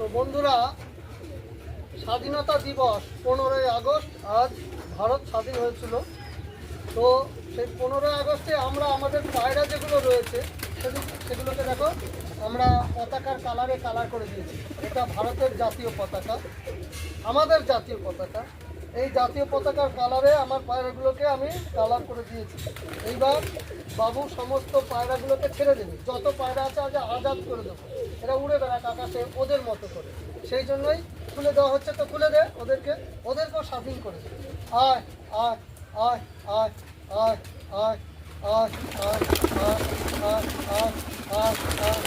তো বন্ধুরা, স্বাধীনতা দিবস পনেরোই আগস্ট আজ ভারত স্বাধীন হয়েছিল। তো সেই পনেরোই আগস্টে আমরা আমাদের পায়রা যেগুলো রয়েছে, সেগুলো সেগুলোকে দেখো, আমরা পতাকার কালারে কালার করে দিয়েছি। এটা ভারতের জাতীয় পতাকা, আমাদের জাতীয় পতাকা। এই জাতীয় পতাকার কালারে আমার পায়রাগুলোকে আমি কালার করে দিয়েছি এইবার বাবু সমস্ত পায়রাগুলোকে ছেড়ে দেবে যত পায়রা আছে আজ আজাদ করে দেবো এরা উড়ে বেড়াক আকাশে ওদের মতো করে সেই জন্যই খুলে দেওয়া হচ্ছে তো খুলে দে ওদেরকে ওদেরকেও স্বাধীন করে দে আয় আয় আয় আয় আয় আয় আয় আয় আয় আয় আয় আয় আয়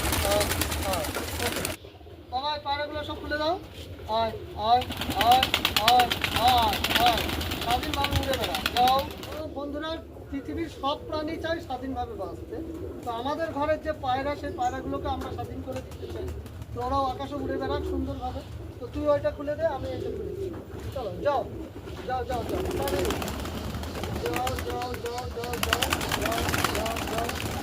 আয় আয় সব খুলে দাও। আয় আয় আয় আয় আয় আয়। স্বাধীনভাবে উড়ে বেড়া। যাও। বন্ধুরা, পৃথিবীর সব প্রাণী চাই স্বাধীনভাবে বাঁচতে। তো আমাদের ঘরের যে পায়রা, সেই পায়রাগুলোকে আমরা স্বাধীন করে দিতে চাই। তো ওরাও আকাশে উড়ে বেড়াক সুন্দরভাবে। তো তুই ওইটা খুলে দে, আমি এটা খুলে দিই চলো যাও যাও। যাও যাও যাও যাও যাও যাও যাও যাও যাও।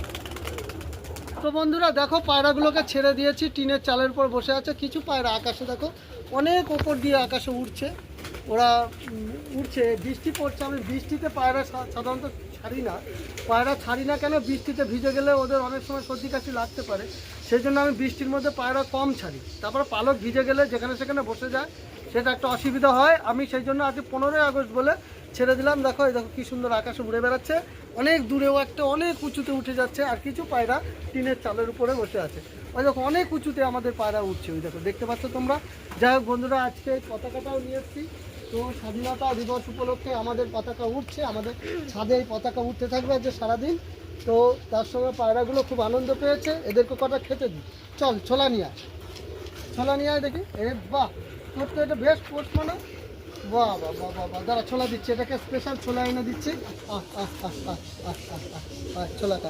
তো বন্ধুরা দেখো পায়রাগুলোকে ছেড়ে দিয়েছি, টিনের চালের উপর বসে আছে, কিছু পায়রা আকাশে দেখো, অনেক ওপর দিয়ে আকাশে উঠছে ওরা উঠছে বৃষ্টি পড়ছে, আমি বৃষ্টিতে পায়রা সাধারণত ছাড়ি না। পায়রা ছাড়ি না কেন? বৃষ্টিতে ভিজে গেলে ওদের অনেক সময় সর্দি কাশি লাগতে পারে। সেই জন্য আমি বৃষ্টির মধ্যে পায়রা কম ছাড়ি। তারপরে পালক ভিজে গেলে যেখানে সেখানে বসে যায়, সেটা একটা অসুবিধা হয়। আমি সেই জন্য আজকে পনেরোই আগস্ট বলে ছেড়ে দিলাম। দেখো, এই দেখো কি সুন্দর আকাশে উড়ে বেড়াচ্ছে। অনেক দূরেও একটা অনেক উঁচুতে উঠে যাচ্ছে, আর কিছু পায়রা টিনের চালের উপরে বসে আছে। ওই দেখো, অনেক উঁচুতে আমাদের পায়রা উঠছে ওই দেখো, দেখতে পাচ্ছ তোমরা? যাই হোক বন্ধুরা, আজকে পতাকাটাও নিয়ে এসেছি। তো স্বাধীনতা দিবস উপলক্ষে আমাদের পতাকা উঠছে আমাদের ছাদে এই পতাকা উঠতে থাকবে আজকে সারাদিন। তো তার সঙ্গে পায়রাগুলো খুব আনন্দ পেয়েছে। এদেরকে কটা খেতে দিই? চল, ছোলা নিয়ে ছোলা নিয়ে দেখি। এ বাহ, তোর তো এটা বেশ পোস্ট মানে। বাহ বাহ বাহ বাহ বাহ দাঁড়া, ছোলা দিচ্ছে। এটাকে স্পেশাল ছোলা এনে দিচ্ছে। আহ আহ আহ আহ আহ আহ, ছোলাটা।